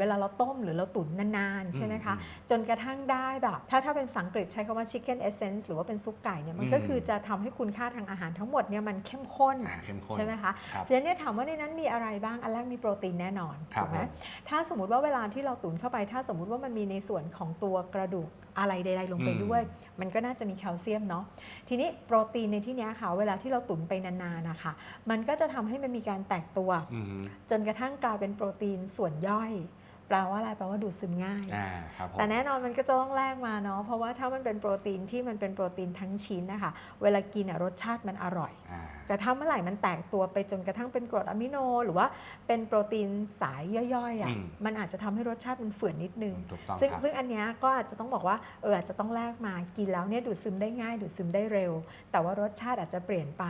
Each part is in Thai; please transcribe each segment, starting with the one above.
เวลาเราต้มหรือเราตุ๋นนานๆ ใช่ไหมคะ จนกระทั่งได้แบบ ถ้าถ้าเป็นภาษาอังกฤษใช้คำว่า chicken essence หรือว่าเป็นซุปไก่เนี่ยมันก็อืมคือจะทำให้คุณค่าทางอาหารทั้งหมดเนี่ยมันเข้มข้นอ่าเข้มข้นใช่ไหมคะครับเพราะฉะนั้นเนี่ยถามว่าในนั้นมีอะไรบ้างอันแรกมีโปรตีนแน่นอนครับถูกไหมผมถ้าสมมติว่าเวลาที่เราตุ๋นเข้าไป ถ้าสมมติว่ามันมีในส่วนของตัวกระดูกอะไรใดๆลงไปอืมด้วย มันก็น่าจะมีแคลเซียมเนาะทีนี้โปรตีนในที่เนี้ยค่ะเวลาที่เราตุ๋นไปนานๆนะคะมันก็จะทำให้มันมีการแตกตัวอืมจนกระทั่งกลายเป็นโปรตีนส่วนย่อย แปลว่าอะไรแปลว่าดูดซึมง่าย อ่าครับผมแต่แน่นอนมันก็จะต้องแลกมาเนาะเพราะว่าถ้ามันเป็นโปรตีนที่มันเป็นโปรตีนทั้งชิ้นนะคะเวลากินอะรสชาติมันอร่อย อ่าแต่ถ้าเมื่อไหร่มันแตกตัวไปจนกระทั่งเป็นกรดอะมิโน หรือว่าเป็นโปรตีนสายย่อยๆอะ่ะอืมมันอาจจะทำให้รสชาติมันเฝื่อนนิดนึง ถูกต้องซึ่งครับ ซึ่งอันเนี้ยก็อาจจะต้องบอกว่าเอออาจจะต้องแลกมากินแล้วเนี่ยดูดซึมได้ง่ายดูดซึมได้เร็ว แต่ว่ารสชาติอาจจะเปลี่ยนไป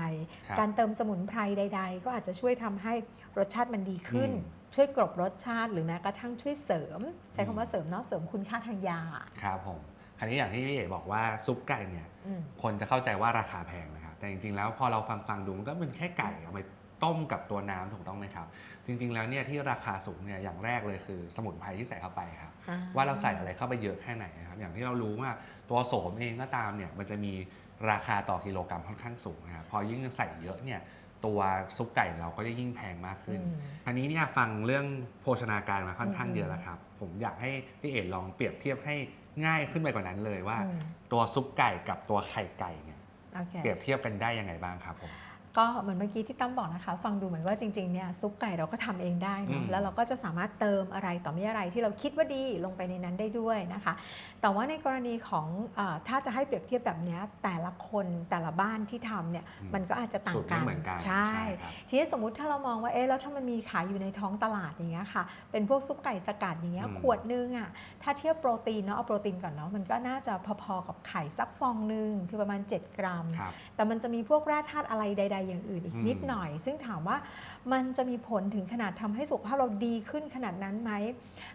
ครับการเติมสมุนไพรใด ๆ ก็อาจจะช่วยทำให้รสชาติมันดีขึ้น อืม ช่วยกลบรสชาติหรือแม้กระทั่งช่วยเสริมใช้คำว่าเสริมเนาะเสริมคุณค่าทางยา ครับผมคราวนี้อย่างที่พี่เอกบอกว่าซุปไก่เนี่ยอืม คนจะเข้าใจว่าราคาแพงนะครับแต่จริงๆแล้วพอเราฟังฟังๆดูมันก็เป็นแค่ไก่เอาไปต้มกับตัวน้ำถูกต้องไหมครับ จริง ๆแล้วเนี่ยที่ราคาสูงเนี่ยอย่างแรกเลยคือสมุนไพรที่ใส่เข้าไปครับว่าเราใส่อะไรเข้าไปเยอะแค่ไหนนะครับ อย่างที่เรารู้ว่าตัวโสมเองก็ตามเนี่ยมันจะมีราคาต่อกิโลกรัมค่อนข้างสูงนะครับพอยิ่งใส่เยอะเนี่ย ตัวซุปไก่เราก็จะยิ่งแพงมากขึ้นอืมคราวนี้เนี่ยฟังเรื่องโภชนาการมาค่อนข้างอืมเยอะแล้วครับ ผมอยากให้พี่เอ๋ลองเปรียบเทียบให้ง่ายขึ้นไปกว่านั้นเลยว่าอืมตัวซุปไก่กับตัวไข่ไก่เนี่ยโอเคเปรียบเทียบกันได้ยังไงบ้างครับผม ก็เหมือนเมื่อกี้ที่ตั้มบอกนะคะ ฟังดูเหมือนว่าจริงๆเนี่ยซุปไก่เราก็ทำเองได้อืเนาะมแล้วเราก็จะสามารถเติมอะไรต่อมีอะไรที่เราคิดว่าดีลงไปในนั้นได้ด้วยนะคะ แต่ว่าในกรณีของเออถ้าจะให้เปรียบเทียบแบบเนี้ยแต่ละคนแต่ละบ้านที่ทำเนี่ยอืมมันก็อาจจะต่าสูงตรกัไม่นเหมือนกันใช่ครับทีนี้สมมุติถ้าเรามองว่าเอ๊ะแล้วถ้ามันมีขายอยู่ในท้องตลาดอย่างเงี้ยค่ะเป็นพวกซุปไก่สกัดอย่างเงี้ยอืมขวดนึงอะถ้าเทียบโปรตีนเนาะเอาโปรตีนก่อนเนาะมันก็น่าจะพอๆกับไข่สักฟองนึงคือประมาณ 7 กรัมครับแต่มันจะมีพวกแร่ธาตุอะไรใด ๆอย่างอื่นอีกอืมนิดหน่อย ซึ่งถามว่ามันจะมีผลถึงขนาดทำให้สุขภาพเราดีขึ้นขนาดนั้นไหม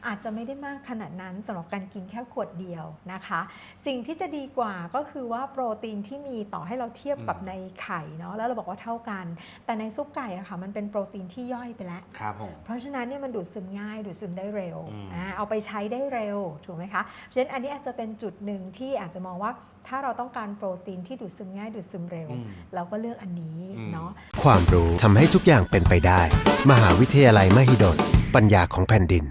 อาจจะไม่ได้มากขนาดนั้นสำหรับการกินแค่ขวดเดียวนะคะ สิ่งที่จะดีกว่าก็คือว่าโปรตีนที่มีต่อให้เราเทียบกับอืมในไข่เนาะแล้วเราบอกว่าเท่ากัน แต่ในซุปไก่อะค่ะมันเป็นโปรตีนที่ย่อยไปแล้วครับผมเพราะฉะนั้นเนี่ยมันดูดซึมง่าย ดูดซึมได้เร็วอืมอ่าเอาไปใช้ได้เร็วถูกไหมคะเพราะฉะนั้นอันนี้อาจจะเป็นจุดหนึ่งที่อาจจะมองว่าถ้าเราต้องการโปรตีนที่ดูดซึมง่ายดูดซึมเร็วอืมเราก็เลือกอันนี้อืมเนาะความรู้ทำให้ทุกอย่างเป็นไปได้ มหาวิทยาลัยมหิดลปัญญาของแผ่นดิน